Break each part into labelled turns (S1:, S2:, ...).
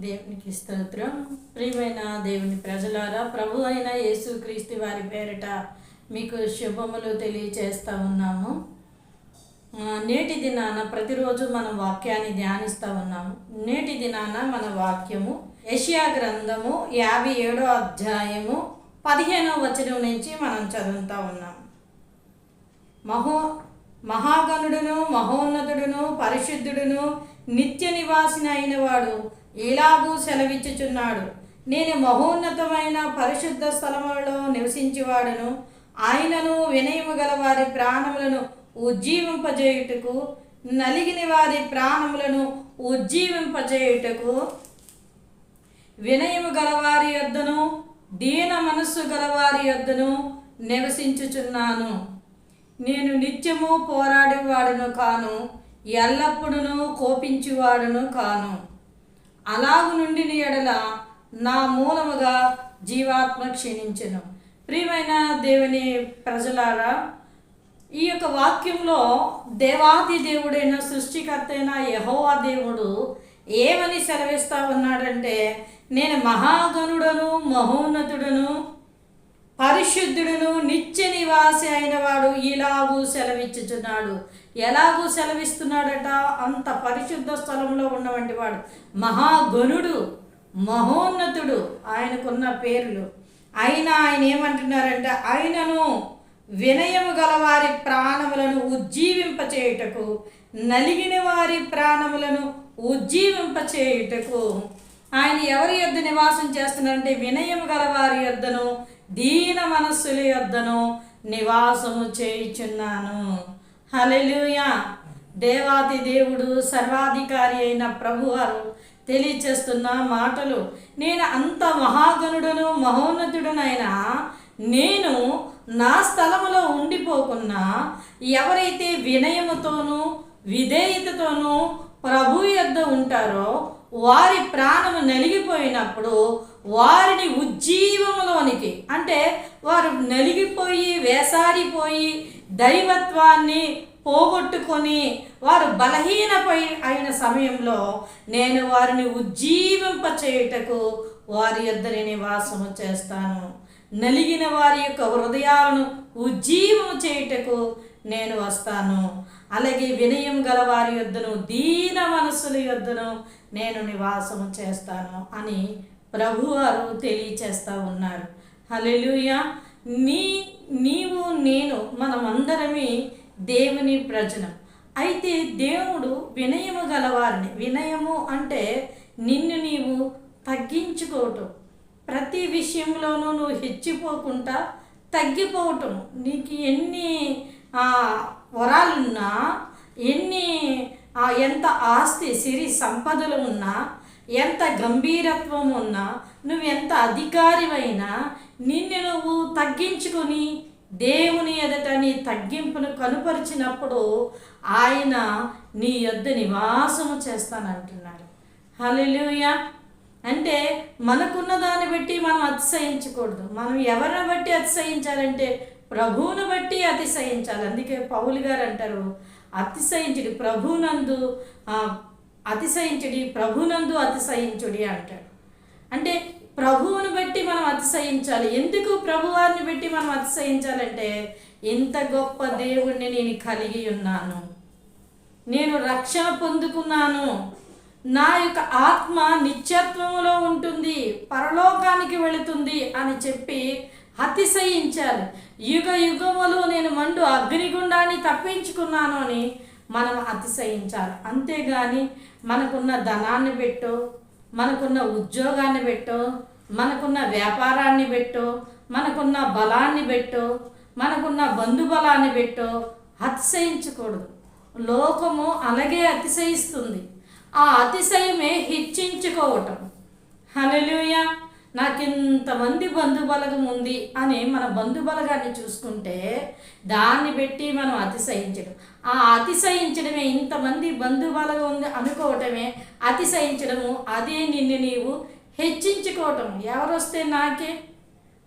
S1: దేవునికి స్తోత్రం ప్రియమైన దేవుని ప్రజలారా ప్రభు అయిన యేసుక్రీస్తు వారి పేరిట మీకు శుభములు తెలియచేస్తూ ఉన్నాము. నేటి దినాన ప్రతిరోజు మనం వాక్యాన్ని ధ్యానిస్తూ ఉన్నాము. నేటి దినాన మన వాక్యము యషియా గ్రంథము యాభై ఏడో అధ్యాయము పదిహేనో వచనం నుంచి మనం చదువుతూ ఉన్నాం. మహో మహాగణుడును మహోన్నతుడును పరిశుద్ధుడును నిత్య నివాసిన అయిన వాడు ఇలాగూ సెలవిచ్చుచున్నాడు. నేను మహోన్నతమైన పరిశుద్ధ స్థలములలో నివసించేవాడును ఆయనను వినయము గల వారి ప్రాణములను ఉజ్జీవింపజేయుటకు నలిగిన వారి ప్రాణములను ఉజ్జీవింపజేయుటకు వినయము గలవారి యొద్దను దీన మనస్సు గలవారి యొద్దను నివసించుచున్నాను. నేను నిత్యము పోరాడేవాడును కాను ఎల్లప్పుడూ కోపించువాడును కాను. అలాగు నుండి ఎడల నా మూలముగా జీవాత్మ క్షీణించను. ప్రియమైన దేవుని ప్రజలారా ఈ యొక్క వాక్యంలో దేవాది దేవుడైన సృష్టికర్త అయిన యహోవా దేవుడు ఏమని సెలవిస్తా ఉన్నాడంటే నేను మహాగణుడను మహోన్నతుడను పరిశుద్ధుడును నిత్య నివాసి అయిన వాడు ఇలాగూ సెలవిచ్చుచున్నాడు. ఎలాగూ సెలవిస్తున్నాడట? అంత పరిశుద్ధ స్థలంలో ఉన్నవంటి వాడు. మహాగణుడు మహోన్నతుడు ఆయనకున్న పేర్లు. అయినా ఆయన ఏమంటున్నారంటే? ఆయనను వినయము గలవారి ప్రాణములను ఉజ్జీవింపచేయుటకు నలిగిన వారి ప్రాణములను ఉజ్జీవింపచేయుటకు. ఆయన ఎవరి యొద్ద నివాసం చేస్తున్నారంటే వినయము గలవారి యొద్దను దీన మనస్సుల యొద్దను నివాసము చేయుచున్నాను. హలెలుయా దేవాది దేవుడు సర్వాధికారి అయిన ప్రభువారు తెలియచేస్తున్న మాటలు. నేను అంత మహాగణుడును మహోన్నతుడునైనా నేను నా స్థలములో ఉండిపోకున్నా ఎవరైతే వినయముతోనూ విధేయతతోనూ ప్రభు యొద్ద ఉంటారో వారి ప్రాణము నలిగిపోయినప్పుడు వారిని ఉజ్జీవములోనికి అంటే వారు నలిగిపోయి వేసారిపోయి దైవత్వాన్ని పోగొట్టుకొని వారు బలహీనపై అయిన సమయంలో నేను వారిని ఉజ్జీవింప చేయుటకు వారి యొద్దరి నివాసము చేస్తాను. నలిగిన వారి యొక్క హృదయాలను ఉజ్జీవము చేయుటకు నేను వస్తాను. అలాగే వినయం గల వారి యొద్దను దీన మనసుల యొద్దను నేను నివాసము చేస్తాను అని ప్రభువారు తెలియచేస్తూ ఉన్నారు. హలెలుయ నీ నీవు నేను మనమందరమే దేవుని ప్రజనం అయితే దేవుడు వినయము గలవారిని. వినయము అంటే నిన్ను నీవు తగ్గించుకోవటం. ప్రతి విషయంలోనూ నువ్వు హెచ్చిపోకుండా తగ్గిపోవటం. నీకు ఎన్ని ఆ, వరాలున్నా ఎన్ని ఆ, ఎంత ఆస్తి సిరి సంపదలు ఉన్నా ఎంత గంభీరత్వం ఉన్నా నువ్వు ఎంత అధికారివైనా నిన్ను నువ్వు తగ్గించుకొని దేవుని ఎదుట నీ తగ్గింపును కనుపరిచినప్పుడు ఆయన నీ యొద్ద నివాసము చేస్తానంటున్నాడు. హల్లెలూయా! అంటే మనకున్న దాన్ని బట్టి మనం అతిశయించకూడదు. మనం ఎవరిని బట్టి అతిశయించాలంటే ప్రభువును బట్టి అతిశయించాలి. అందుకే పౌలు గారు అంటారు అతిశయించడు ప్రభునందు అతిశయించుడి ప్రభునందు అతిశయించుడి అంటాడు. అంటే ప్రభువుని బట్టి మనం అతిశయించాలి. ఎందుకు ప్రభువారిని బట్టి మనం అతిశయించాలంటే ఇంత గొప్ప దేవుణ్ణి నేను కలిగి ఉన్నాను. నేను రక్షణ పొందుకున్నాను. నా యొక్క ఆత్మ నిత్యత్వంలో ఉంటుంది. పరలోకానికి వెళుతుంది అని చెప్పి అతిశయించాలి. యుగ యుగములు నేను మండు అగ్నిగుండాన్ని తప్పించుకున్నాను అని మనం అతిశయించాలి. అంతేగాని మనకున్న ధనాన్ని పెట్టో మనకున్న ఉద్యోగాన్ని పెట్టో మనకున్న వ్యాపారాన్ని పెట్టో మనకున్న బలాన్ని పెట్టో మనకున్న బంధుబలాన్ని పెట్టో అతిశయించకూడదు. లోకము అలాగే అతిశయిస్తుంది. ఆ అతిశయమే హెచ్చించుకోవటం. హల్లెలూయ! నాకు ఇంతమంది బంధుబలగం ఉంది అని మన బంధుబలగాన్ని చూసుకుంటే దాన్ని పెట్టి మనం అతిశయించడం. ఆ అతిశయించడమే. ఇంతమంది బంధుబలగం ఉంది అనుకోవటమే. అతిశయించడము. అదే నిన్ను నీవు హెచ్చించుకోవటం. ఎవరు వస్తే నాకే?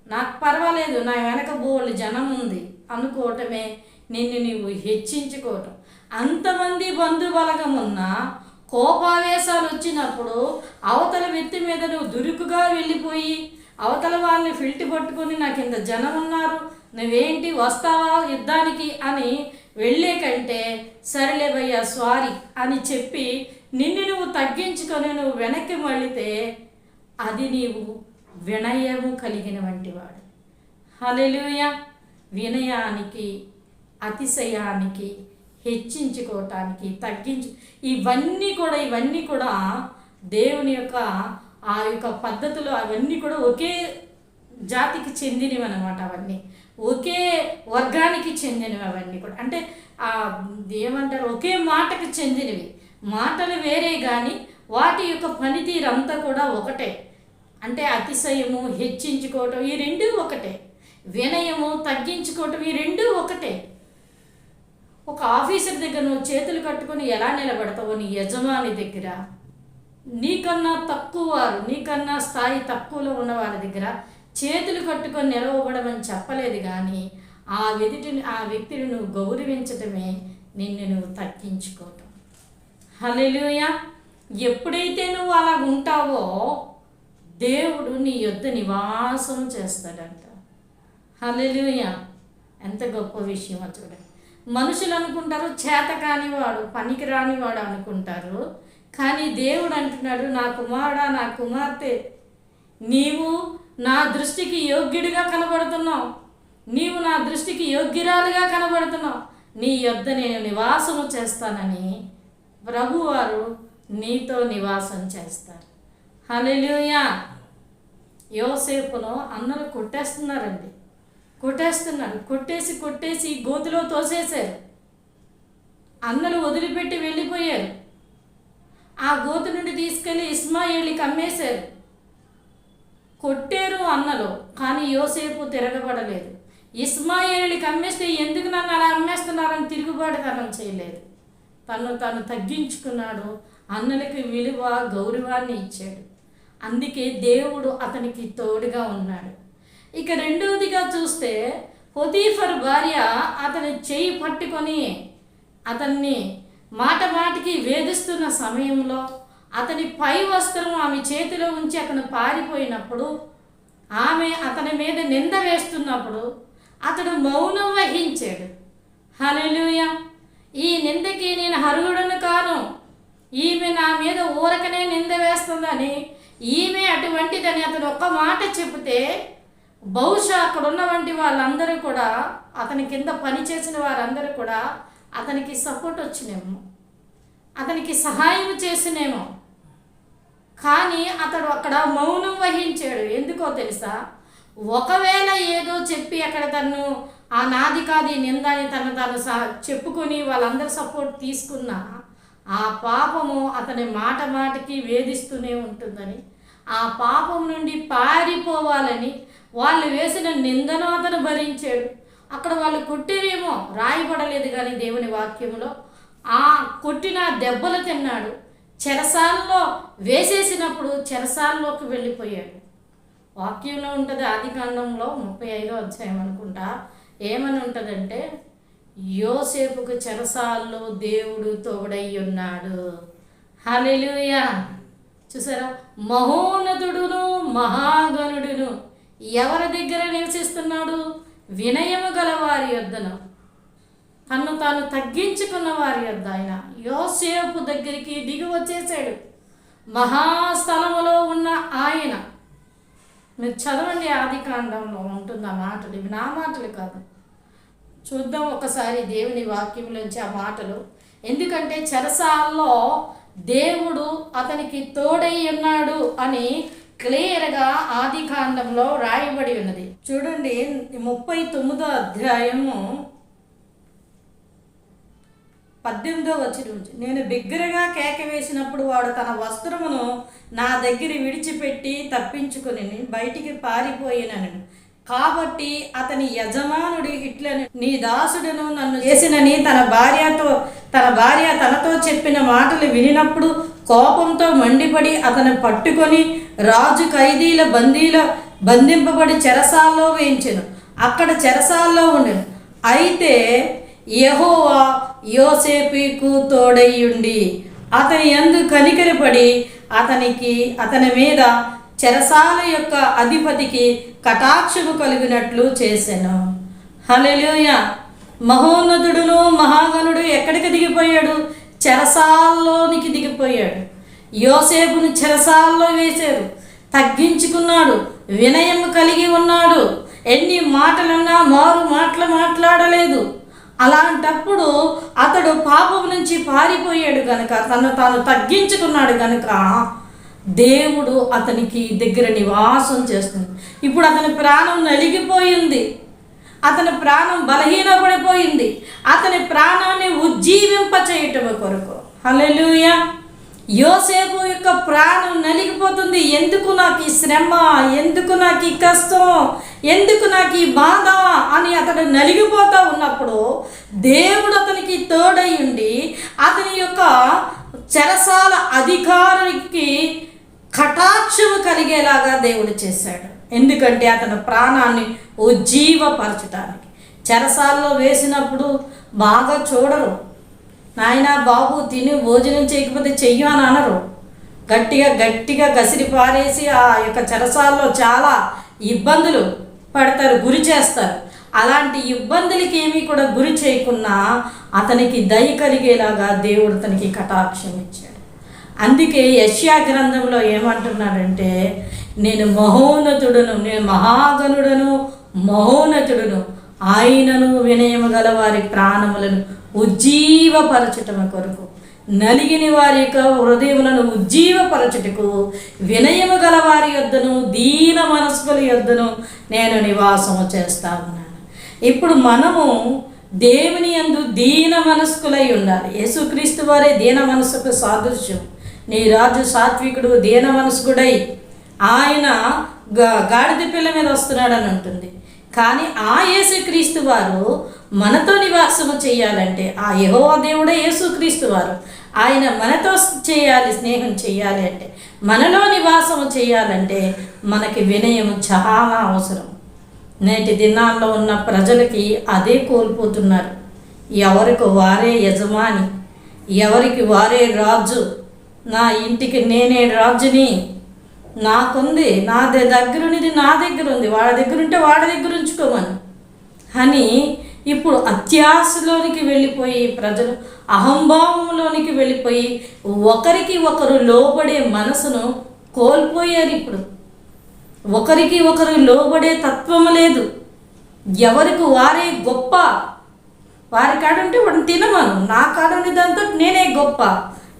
S1: నాకు పర్వాలేదు. నా వెనక బోళ్ళు జనం ఉంది. అనుకోవటమే. నిన్ను నీవు హెచ్చించుకోవటం. అంతమంది బంధుబలగం ఉన్నా కోపావేశాలు వచ్చినప్పుడు అవతల వ్యక్తి మీద నువ్వు దురుకుగా వెళ్ళిపోయి అవతల వాళ్ళని ఫిల్టి పట్టుకొని నాకు ఇంత జనం ఉన్నారు నువ్వేంటి? వస్తావా యుద్ధానికి? అని వెళ్ళే కంటే సరేలేవయ్యా సారీ అని చెప్పి నిన్ను నువ్వు తగ్గించుకొని నువ్వు వెనక్కి మళ్ళితే అది నీవు వినయము కలిగిన వంటివాడు హలెలుయ వినయానికి అతిశయానికి హెచ్చించుకోవటానికి తగ్గించు ఇవన్నీ కూడా ఇవన్నీ కూడా దేవుని యొక్క ఆ యొక్క పద్ధతులు అవన్నీ కూడా ఒకే జాతికి చెందినవి అనమాట అవన్నీ. ఒకే వర్గానికి చెందినవి అవన్నీ కూడా. అంటే ఏమంటారు? ఒకే మాటకి చెందినవి. మాటలు వేరే కానీ వాటి యొక్క పనితీరు అంతా కూడా ఒకటే. అంటే అతిశయము హెచ్చించుకోవటం ఈ రెండు ఒకటే. వినయము తగ్గించుకోవటం ఈ రెండు ఒకటే. ఒక ఆఫీసర్ దగ్గర నువ్వు చేతులు కట్టుకొని ఎలా నిలబడతావు నీ యజమాని దగ్గర నీకన్నా తక్కువ వారు నీకన్నా స్థాయి తక్కువలో ఉన్న వారి దగ్గర చేతులు కట్టుకొని నిలవబడమని చెప్పలేదు కానీ ఆ వెదిటిని ఆ వ్యక్తిని నువ్వు గౌరవించటమే నిన్ను నువ్వు తగ్గించుకోవటం. హల్లెలూయ! ఎప్పుడైతే నువ్వు అలా ఉంటావో దేవుడు నీ యొద్ద నివాసం చేస్తాడంట. హల్లెలూయ! ఎంత గొప్ప విషయమో చూడండి. మనుషులు అనుకుంటారు చేత కానివాడు పనికి రానివాడు అనుకుంటారు. కానీ దేవుడు అంటున్నాడు నా కుమారుడా నా కుమార్తె నీవు నా దృష్టికి యోగ్యుడిగా కనబడుతున్నావు. నీవు నా దృష్టికి యోగ్యురాలుగా కనబడుతున్నావు. నీ యొద్ద నేను నివాసము చేస్తానని ప్రభువారు నీతో నివాసం చేస్తారు. హలెలుయా యోసేపును అన్నలు కొట్టేస్తున్నారండి. కొట్టేస్తున్నారు. కొట్టేసి కొట్టేసి గోతిలో తోసేశారు. అన్నలు వదిలిపెట్టి వెళ్ళిపోయారు. ఆ గోతు నుండి తీసుకెళ్ళి ఇస్మాయిల్కి అమ్మేశారు. కొట్టేరు అన్నలు కానీ యోసేపు తిరగబడలేదు. ఇస్మాయిల్ని అమ్మేస్తే ఎందుకు నన్ను అలా అమ్మేస్తున్నారని తిరుగుబాటుతనం చేయలేదు. తను తను తగ్గించుకున్నాడు అన్నలకి విలువ గౌరవాన్ని ఇచ్చాడు. అందుకే దేవుడు అతనికి తోడుగా ఉన్నాడు. ఇక రెండవదిగా చూస్తే పొతీఫర్ భార్య అతని చేయి పట్టుకొని అతన్ని మాట మాటికి వేధిస్తున్న సమయంలో అతని పై వస్త్రం ఆమె చేతిలో ఉంచి అతను పారిపోయినప్పుడు ఆమె అతని మీద నింద వేస్తున్నప్పుడు అతడు మౌనం వహించాడు. హల్లెలూయ! ఈ నిందకి నేను హరుగుడను కాను. ఈమె నా మీద ఊరకనే నింద వేస్తుందని ఈమె అటువంటిదని అతను ఒక్క మాట చెబితే బహుశా అక్కడ ఉన్నవంటి వాళ్ళందరూ కూడా అతని కింద పనిచేసిన వారందరూ కూడా అతనికి సపోర్ట్ వచ్చినేమో. అతనికి సహాయం చేసినేమో. కానీ అతడు అక్కడ మౌనం వహించాడు. ఎందుకో తెలుసా? ఒకవేళ ఏదో చెప్పి అక్కడ తను ఆ నాది కాది నిందని తన తను తను చెప్పుకొని వాళ్ళందరి సపోర్ట్ తీసుకున్నా ఆ పాపము అతని మాట మాటకి వేధిస్తూనే ఉంటుందని ఆ పాపం నుండి పారిపోవాలని వాళ్ళు వేసిన నిందను అతను భరించాడు. అక్కడ వాళ్ళు కొట్టిరేమో రాయబడలేదు కానీ దేవుని వాక్యంలో ఆ కొట్టిన దెబ్బలు తిన్నాడు. చెరసాల్లో వేసేసినప్పుడు చెరసాల్లోకి వెళ్ళిపోయాడు. వాక్యంలో ఉంటుంది ఆది కాండంలో ముప్పై ఐదో అధ్యాయం అనుకుంటా. ఏమని ఉంటుందంటే యోసేపుకు చెరసాల్లో దేవుడు తోడై ఉన్నాడు. హలెలుయ చూసారా? మహోన్నతుడును మహాగణుడును ఎవరి దగ్గర నివసిస్తున్నాడు? వినయము గల వారి యొద్దను. తను తాను తగ్గించుకున్న వారి యొద్ద ఆయన. యోసేపు దగ్గరికి దిగి వచ్చేసాడు మహాస్థలములో ఉన్న ఆయన. మీరు చదవండి ఆది కాండంలో ఉంటుంది ఆ మాటలు. ఇవి నా మాటలు కాదు. చూద్దాం ఒకసారి దేవుని వాక్యంలోంచి ఆ మాటలు. ఎందుకంటే చెరసాల్లో దేవుడు అతనికి తోడై ఉన్నాడు అని క్లియర్గా ఆది కాండంలో రాయబడి ఉన్నది. చూడండి ముప్పై తొమ్మిదో అధ్యాయము. పద్దెనిమిదో వచ్చిన నుంచి నేను బిగ్గరగా కేక వేసినప్పుడు వాడు తన వస్త్రమును నా దగ్గర విడిచిపెట్టి తప్పించుకుని బయటికి పారిపోయినను. కాబట్టి అతని యజమానుడు ఇట్లని నీ దాసుడును నన్ను చేసినని తన భార్యతో తన భార్య తనతో చెప్పిన మాటలు వినినప్పుడు కోపంతో మండిపడి అతను పట్టుకొని రాజు ఖైదీల బందీల బంధింపబడి చెరసాల్లో వేయించను. అక్కడ చెరసాల్లో ఉండను. అయితే యహోవా యోసేపుకు తోడయ్యుండి అతని ఎందు కనికరపడి అతనికి అతని మీద చెరసాల యొక్క అధిపతికి కటాక్షము కలిగినట్లు చేశాను హల్లెలూయ! మహోన్నతుడును మహాగణుడు ఎక్కడికి దిగిపోయాడు? చెరసాల్లోనికి దిగిపోయాడు. యోసేపును చెరసాల్లో వేశారు. తగ్గించుకున్నాడు. వినయం కలిగి ఉన్నాడు. ఎన్ని మాటలన్నా మారు మాటలు మాట్లాడలేదు. అలాంటప్పుడు అతడు పాపం నుంచి పారిపోయాడు గనుక తను తాను తగ్గించుకున్నాడు గనుక దేవుడు అతనికి దగ్గర నివాసం చేస్తుంది. ఇప్పుడు అతని ప్రాణం నలిగిపోయింది. అతని ప్రాణం బలహీనపడిపోయింది. అతని ప్రాణాన్ని ఉజ్జీవింప చేయటం కొరకు. హలో యోసేపు యొక్క ప్రాణం నలిగిపోతుంది. ఎందుకు నాకు ఈ శ్రమ? ఎందుకు నాకు ఈ కష్టం? ఎందుకు నాకు ఈ బాధ? అని అతడు నలిగిపోతూ ఉన్నప్పుడు దేవుడు అతనికి తోడై ఉండి అతని యొక్క చెరసాల అధికారికి కటాక్షము కలిగేలాగా దేవుడు చేశాడు. ఎందుకంటే అతని ప్రాణాన్ని ఉజ్జీవపరచటానికి. చెరసాలలో వేసినప్పుడు బాగా చూడరు. నాయన బాబు తిని భోజనం చేయకపోతే చెయ్యు అని అనరు. గట్టిగా గట్టిగా గసిరి పారేసి ఆ యొక్క చెరసాల్లో చాలా ఇబ్బందులు పడతారు గురి చేస్తారు. అలాంటి ఇబ్బందులకి ఏమీ కూడా గురి చేయకుండా అతనికి దయ కలిగేలాగా దేవుడు అతనికి కటాక్షం ఇచ్చాడు. అందుకే యష్యా గ్రంథంలో ఏమంటున్నాడంటే నేను మహోన్నతుడును నేను మహాగనుడను మహోన్నతుడును ఆయనను వినయము గల వారి ప్రాణములను ఉజ్జీవపరచటం కొరకు నలిగిన వారి యొక్క హృదయములను ఉజ్జీవపరచుటకు వినయము గల వారి యొద్దను దీన మనస్కుల యొద్దను నేను నివాసము చేస్తా ఉన్నాను. ఇప్పుడు మనము దేవుని యందు దీన మనస్కులై ఉండాలి. యేసుక్రీస్తు వారే దీన మనస్సుకు సాదృశ్యం. నీ రాజు సాత్వికుడు దీన మనస్కుడై ఆయన గా- గాడిద పిల్ల మీద వస్తున్నాడని ఉంటుంది. కానీ ఆ యేసుక్రీస్తు వారు మనతో నివాసము చేయాలంటే ఆ యహో దేవుడే యేసుక్రీస్తు వారు. ఆయన మనతో చేయాలి స్నేహం చేయాలి అంటే మనలో నివాసము చేయాలంటే మనకి వినయం చాలా అవసరం. నేటి దినాల్లో ఉన్న ప్రజలకి అదే కోల్పోతున్నారు. ఎవరికి వారే యజమాని ఎవరికి వారే రాజు నా ఇంటికి నేనే రాజుని నాకుంది నా దగ్గర ఉన్నది నా దగ్గర ఉంది వాళ్ళ దగ్గర ఉంటే వాళ్ళ దగ్గర ఉంచుకోమని. అని ఇప్పుడు అత్యాశలోనికి వెళ్ళిపోయి ప్రజలు అహంభావంలోనికి వెళ్ళిపోయి ఒకరికి ఒకరు లోబడే మనసును కోల్పోయారు ఇప్పుడు. ఒకరికి ఒకరు లోబడే తత్వము లేదు. ఎవరికి వారే గొప్ప. వారి కాడ ఉంటే వాడిని తినమను. నా కాడ ఉండే దాంతో నేనే గొప్ప.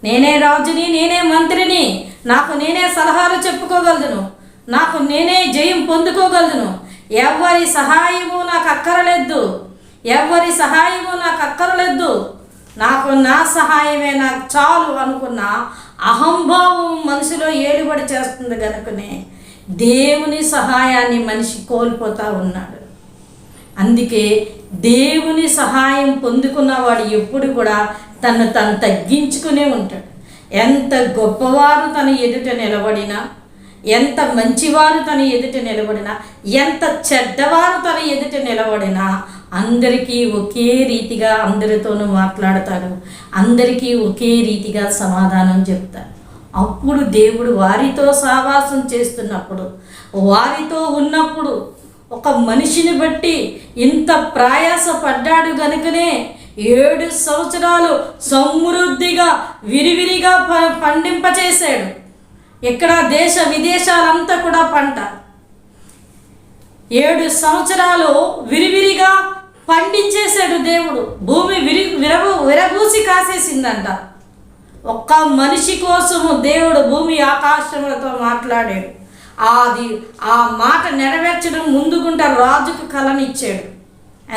S1: నేనే రాజుని నేనే మంత్రిని. నాకు నేనే సలహాలు చెప్పుకోగలను. నాకు నేనే జయం పొందుకోగలను. ఎవరి సహాయము నాకు అక్కరలేదు. ఎవరి సహాయము నాకు అక్కరలేదు. నాకు నా సహాయమే నాకు చాలు అనుకున్న అహంభావం మనిషిలో ఏలుబడి చేస్తుంది కనుకనే దేవుని సహాయాన్ని మనిషి కోల్పోతా ఉన్నాడు. అందుకే దేవుని సహాయం పొందుకున్నవాడు ఎప్పుడు కూడా తను తను తగ్గించుకునే ఉంటాడు. ఎంత గొప్పవారు తన ఎదుట నిలబడినా ఎంత మంచివారు తన ఎదుట నిలబడినా ఎంత చెడ్డవారు తన ఎదుట నిలబడినా అందరికీ ఒకే రీతిగా అందరితోనూ మాట్లాడతాడు. అందరికీ ఒకే రీతిగా సమాధానం చెప్తాడు. అప్పుడు దేవుడు వారితో సావాసం చేస్తున్నప్పుడు వారితో ఉన్నప్పుడు ఒక మనిషిని బట్టి ఇంత ప్రయాస పడ్డాడు గనుకనే ఏడు సంవత్సరాలు సమృద్ధిగా విరివిరిగా ప పండింపచేశాడు. ఇక్కడ దేశ విదేశాలంతా కూడా పంట. ఏడు సంవత్సరాలు విరివిరిగా పండించేశాడు దేవుడు. భూమి విరి విరబు విరబూసి కాసేసిందంట. ఒక్క మనిషి కోసము దేవుడు భూమి ఆకాశములతో మాట్లాడాడు. అది ఆ మాట నెరవేర్చడం ముందుకుంటే రాజుకు కలనిచ్చాడు.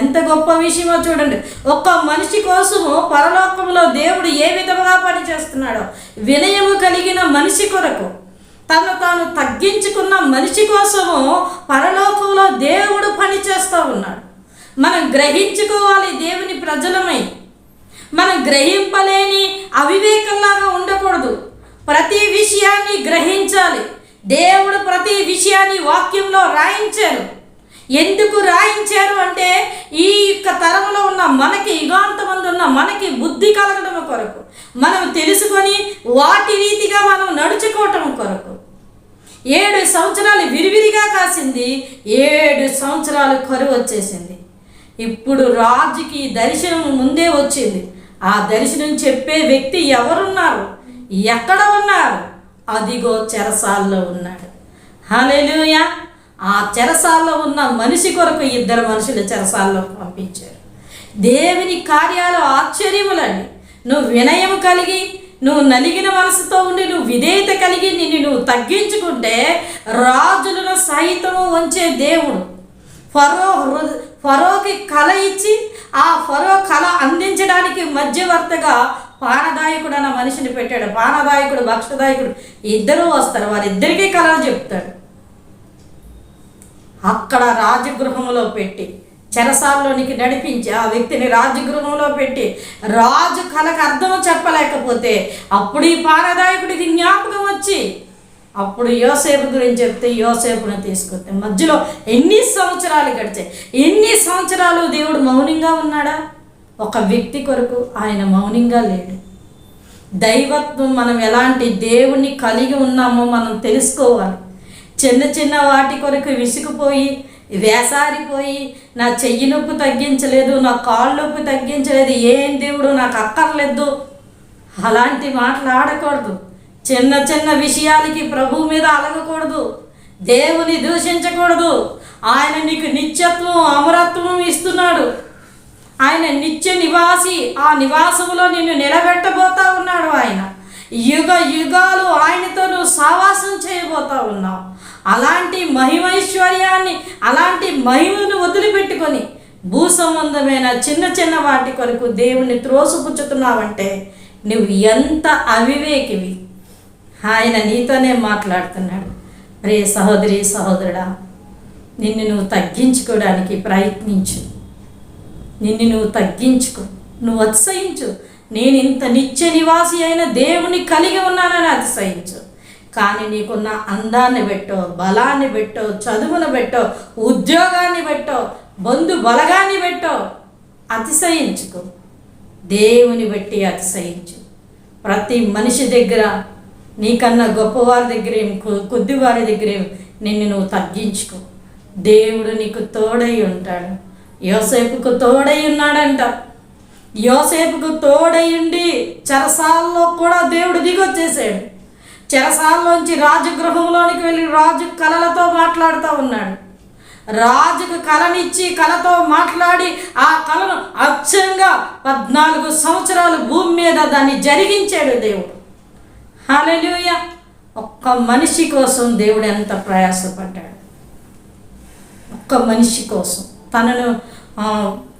S1: ఎంత గొప్ప విషయమో చూడండి. ఒక్క మనిషి కోసము పరలోకంలో దేవుడు ఏ విధముగా పనిచేస్తున్నాడో వినయము కలిగిన మనిషి కొరకు తను తాను తగ్గించుకున్న మనిషి కోసము పరలోకంలో దేవుడు పని చేస్తూ ఉన్నాడు. మనం గ్రహించుకోవాలి దేవుని ప్రజలమై. మనం గ్రహింపలేని అవివేకంలాగా ఉండకూడదు. ప్రతి విషయాన్ని గ్రహించాలి. దేవుడు ప్రతి విషయాన్ని వాక్యంలో రాయించారు. ఎందుకు రాయించారు అంటే ఈ యొక్క తరంలో ఉన్న మనకి యుగాంతమంది ఉన్న మనకి బుద్ధి కలగడం కొరకు మనం తెలుసుకొని వాటి రీతిగా మనం నడుచుకోవటం కొరకు. ఏడు సంవత్సరాలు విరివిరిగా కాసింది ఏడు సంవత్సరాలు కరువు వచ్చేసింది. ఇప్పుడు రాజుకి దర్శనం ముందే వచ్చింది. ఆ దర్శనం చెప్పే వ్యక్తి ఎవరున్నారు? ఎక్కడ ఉన్నారు? అదిగో చెరసాల్లో ఉన్నాడు. హలో ఆ చెరసాల్లో ఉన్న మనిషి కొరకు ఇద్దరు మనుషులు చెరసాల్లో పంపించారు. దేవుని కార్యాలు ఆశ్చర్యములండి. నువ్వు వినయం కలిగి నువ్వు నలిగిన మనసుతో ఉండి నువ్వు విధేయత కలిగి నిన్ను నువ్వు తగ్గించుకుంటే రాజులను సహితము వంచే దేవుడు. ఫరో హృద- ఫరోకి కళ ఇచ్చి ఆ ఫరో కళ అందించడానికి మధ్యవర్తగా పానదాయకుడు అన్న మనిషిని పెట్టాడు. పానదాయకుడు భక్షదాయకుడు ఇద్దరూ వస్తారు. వారిద్దరికీ కళలు చెప్తాడు. అక్కడ రాజగృహంలో పెట్టి చెరసాల్లోనికి నడిపించి ఆ వ్యక్తిని రాజగృహంలో పెట్టి రాజు కళకు అర్థం చెప్పలేకపోతే అప్పుడు ఈ పారదాయకుడికి జ్ఞాపకం వచ్చి అప్పుడు యోసేపు గురించి చెప్తే యోసేపును తీసుకొస్తే మధ్యలో ఎన్ని సంవత్సరాలు గడిచాయి? ఎన్ని సంవత్సరాలు దేవుడు మౌనంగా ఉన్నాడా? ఒక వ్యక్తి కొరకు ఆయన మౌనంగా లేడు. దైవత్వం మనం ఎలాంటి దేవుణ్ణి కలిగి ఉన్నామో మనం తెలుసుకోవాలి. చిన్న చిన్న వాటి కొరకు విసిగిపోయి వేసారిపోయి నా చెయ్యి నొప్పి తగ్గించలేదు నా కాళ్ళు నొప్పి తగ్గించలేదు ఏం దేవుడు నాకు అక్కర్లేదు. అలాంటి మాటలు ఆడకూడదు. చిన్న చిన్న విషయాలకి ప్రభు మీద అలగకూడదు. దేవుని దూషించకూడదు. ఆయన నీకు నిత్యత్వం అమరత్వం ఇస్తున్నాడు. ఆయన నిత్య నివాసి ఆ నివాసములో నిన్ను నిలబెట్టబోతా ఉన్నాడు ఆయన. యుగ యుగాలు ఆయనతో నువ్వు సావాసం చేయబోతా ఉన్నావు. అలాంటి మహిమైశ్వర్యాన్ని అలాంటి మహిమను వదిలిపెట్టుకొని భూసంబంధమైన చిన్న చిన్న వాటి కొరకు దేవుణ్ణి త్రోసిపుచ్చుతున్నావంటే నువ్వు ఎంత అవివేకివి. ఆయన నీతోనే మాట్లాడుతున్నాడు. రే సహోదరి సహోదరుడా నిన్ను నువ్వు తగ్గించుకోవడానికి ప్రయత్నించు. నిన్ను నువ్వు తగ్గించుకో. నువ్వు అతిశయించు. నేను ఇంత నిత్య నివాసి అయిన దేవుని కలిగి ఉన్నానని అతిశయించు. కానీ నీకున్న అందాన్ని పెట్టో బలాన్ని పెట్టో చదువును పెట్టో ఉద్యోగాన్ని పెట్టో బంధు బలగాన్ని పెట్టో అతిశయించుకో. దేవుని బట్టి అతిశయించు. ప్రతి మనిషి దగ్గర నీకన్నా గొప్పవారి దగ్గరేం కొద్దివారి దగ్గరేం నిన్ను నువ్వు తగ్గించుకో. దేవుడు నీకు తోడై ఉంటాడు. యోసేపుకు తోడై ఉన్నాడంట. యోసేపుకు తోడై ఉండి చెరసాల్లో కూడా దేవుడు దిగొచ్చేసాడు. చెరసాల్లోంచి రాజగృహంలోనికి వెళ్ళి రాజు కలలతో మాట్లాడుతూ ఉన్నాడు. రాజుకు కలనిచ్చి కలతో మాట్లాడి ఆ కలను అచ్చంగా పద్నాలుగు సంవత్సరాలు భూమి మీద దాన్ని జరిగించాడు దేవుడు. హల్లెలూయ! ఒక్క మనిషి కోసం దేవుడు ఎంత ప్రయాసపడ్డాడు. ఒక్క మనిషి కోసం. తనను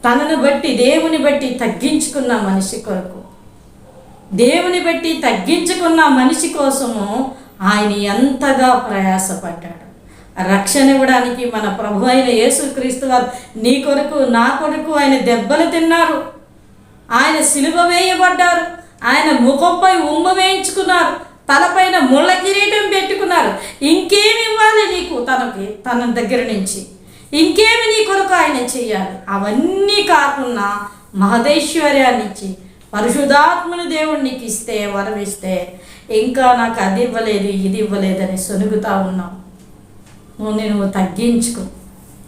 S1: తనను బట్టి దేవుని బట్టి తగ్గించుకున్న మనిషి కొరకు దేవుని బట్టి తగ్గించుకున్న మనిషి కోసము ఆయన ఎంతగా ప్రయాసపడ్డాడు. రక్షణ ఇవ్వడానికి మన ప్రభు అయిన యేసుక్రీస్తు వారు నీ కొరకు నా కొరకు ఆయన దెబ్బలు తిన్నారు. ఆయన సిలువ వేయబడ్డారు. ఆయన ముఖంపై ఉమ్మ వేయించుకున్నారు. తలపైన ముళ్ళ కిరీటం పెట్టుకున్నారు. ఇంకేమి ఇవ్వాలి నీకు? తనకి తన దగ్గర నుంచి. ఇంకేమి నీ కొరకు ఆయన చేయాలి? అవన్నీ కాకుండా మహదేశ్వర్యాన్ని ఇచ్చి పరిశుధాత్మని దేవుడు నీకు ఇస్తే వరం ఇస్తే ఇంకా నాకు అది ఇవ్వలేదు ఇది ఇవ్వలేదని సొనుగుతా ఉన్నావు. నువ్వు నేను తగ్గించుకో.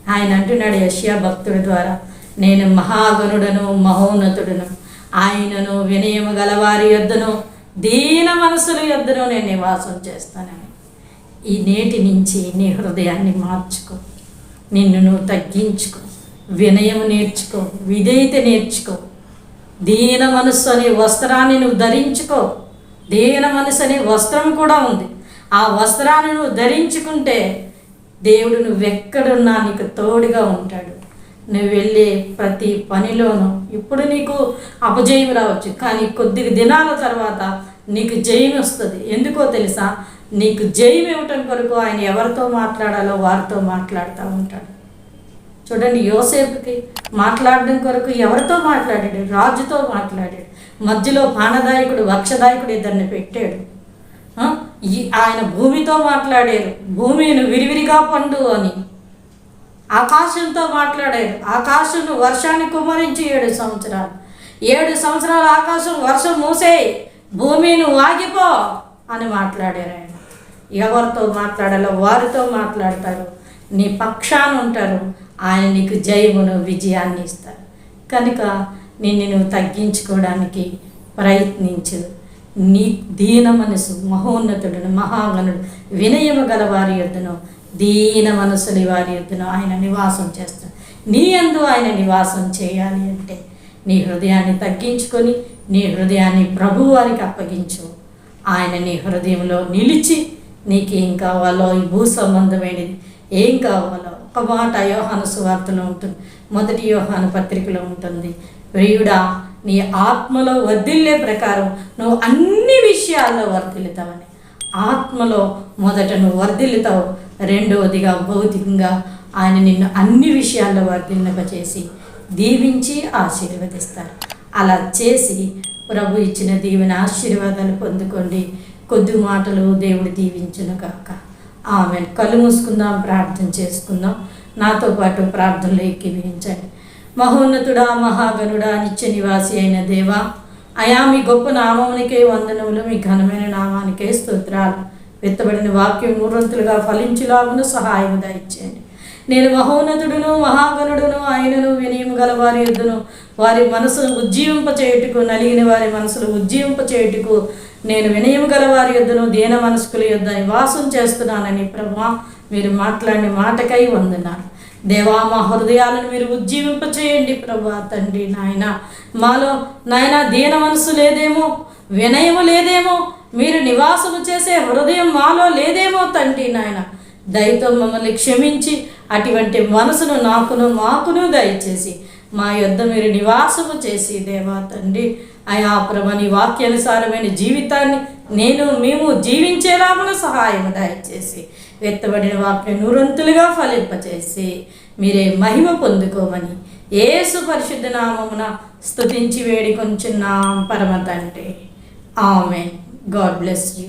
S1: ఆయన అంటున్నాడు యష్యా భక్తుడి ద్వారా. నేను మహాగనుడను మహోన్నతుడును. ఆయనను వినయము గలవారి యొద్దను దీన మనసుల యొద్దను నేను నివాసం చేస్తానని. ఈ నేటి నుంచి నీ హృదయాన్ని మార్చుకో. నిన్ను నువ్వు తగ్గించుకో. వినయం నేర్చుకో. విధేయత నేర్చుకో. దీన మనస్సు అనే వస్త్రాన్ని నువ్వు ధరించుకో. దీన మనసు అనే వస్త్రం కూడా ఉంది. ఆ వస్త్రాన్ని నువ్వు ధరించుకుంటే దేవుడు నువ్వెక్కడున్నా నీకు తోడుగా ఉంటాడు. నువ్వు వెళ్ళే ప్రతి పనిలోనూ ఇప్పుడు నీకు అపజయం రావచ్చు. కానీ కొద్ది దినాల తర్వాత నీకు జయం వస్తుంది. ఎందుకో తెలుసా? నీకు జయం ఇవ్వటం కొరకు ఆయన ఎవరితో మాట్లాడాలో వారితో మాట్లాడుతూ ఉంటాడు. చూడండి యోసేపుకి మాట్లాడడం కొరకు ఎవరితో మాట్లాడాడు? రాజుతో మాట్లాడాడు. మధ్యలో పానదాయకుడు వక్షదాయకుడు ఇద్దరిని పెట్టాడు. ఈ ఆయన భూమితో మాట్లాడారు. భూమిని విరివిరిగా పండు అని. ఆకాశంతో మాట్లాడారు. ఆకాశం వర్షాన్ని కుమరించి ఏడు సంవత్సరాలు. ఏడు సంవత్సరాల ఆకాశం వర్షం మూసే భూమిని వాగిపో ఆగిపో అని మాట్లాడారు ఆయన. ఎవరితో మాట్లాడాలో వారితో మాట్లాడతారు. నీ పక్షాన ఉంటారు. ఆయన నీకు జయమును విజయాన్ని ఇస్తారు కనుక నిన్ను నువ్వు తగ్గించుకోవడానికి ప్రయత్నించు. నీ దీన మనసు మహోన్నతుడును మహాగణుడు వినయము గల వారి యొద్దను దీన మనసుని వారి యొద్దను ఆయన నివాసం చేస్తాడు. నీ అందు ఆయన నివాసం చేయాలి అంటే నీ హృదయాన్ని తగ్గించుకొని నీ హృదయాన్ని ప్రభు వారికి అప్పగించు. ఆయన నీ హృదయంలో నిలిచి నీకు ఏం కావాలో ఈ భూ సంబంధమైనది ఏం కావాలో ఒక మాట యోహాను సువార్తలో ఉంటుంది. మొదటి యోహాను పత్రికలో ఉంటుంది. ప్రియుడా నీ ఆత్మలో వర్ధిల్లే ప్రకారం నువ్వు అన్ని విషయాల్లో వర్ధిల్లుతావని. ఆత్మలో మొదట నువ్వు వర్ధిల్లుతావు. రెండవదిగా భౌతికంగా ఆయన నిన్ను అన్ని విషయాల్లో వర్ధిల్లింపచేసి దీవించి ఆశీర్వదిస్తారు. అలా చేసి ప్రభు ఇచ్చిన దీవెన ఆశీర్వాదాలు పొందుకోండి. కొద్ది మాటలు దేవుడు దీవించును కాక ఆమె కళ్ళు మూసుకుందాం ప్రార్థన చేసుకుందాం. నాతో పాటు ప్రార్థనలు ఎక్కివించండి మహోన్నతుడా మహాగణుడా నిత్య నివాసి అయిన దేవా అయా మీ గొప్ప నామమునికే వందనములు మీ ఘనమైన నామానికే స్తోత్రాలు. వెత్తబడిన వాక్యం నూరంతులుగా ఫలించులాగును సహాయం దయచేయండి. నేను మహోన్నతుడును మహాగణుడును ఆయనను వినయం గల వారి ఎద్దును వారి మనసును ఉజ్జీవింప చేయుటకు నలిగిన వారి మనసులు ఉజ్జీవింపచేయుటకు చేయుటకు నేను వినయం గల వారి యొద్దను దీన మనస్కుల యొద్ద నివాసం చేస్తున్నానని ప్రభా మీరు మాట్లాడిన మాటకై వందనాలు. దేవా మా హృదయాలను మీరు ఉజ్జీవింప చేయండి ప్రభా తండ్రి నాయన. మాలో నాయన దీన మనసు లేదేమో వినయము లేదేమో మీరు నివాసము చేసే హృదయం మాలో లేదేమో తండ్రి నాయన. దయతో మమ్మల్ని క్షమించి అటువంటి మనసును నాకును మాకును దయచేసి మా యొద్ద మీరు నివాసము చేసి దేవా తండ్రి ఆయా ప్రభ నీ వాక్యానుసారమైన జీవితాన్ని నేను మేము జీవించేలాగా సహాయం దయచేసి వెత్తబడిన వాక్యం నూరంతులుగా ఫలింపచేసి మీరే మహిమ పొందుకోమని ఏసు పరిశుద్ధ నామమున స్తుతించి వేడి కొంచున్నాం పరమ తండ్రి ఆమె గాడ్ బ్లెస్ యూ.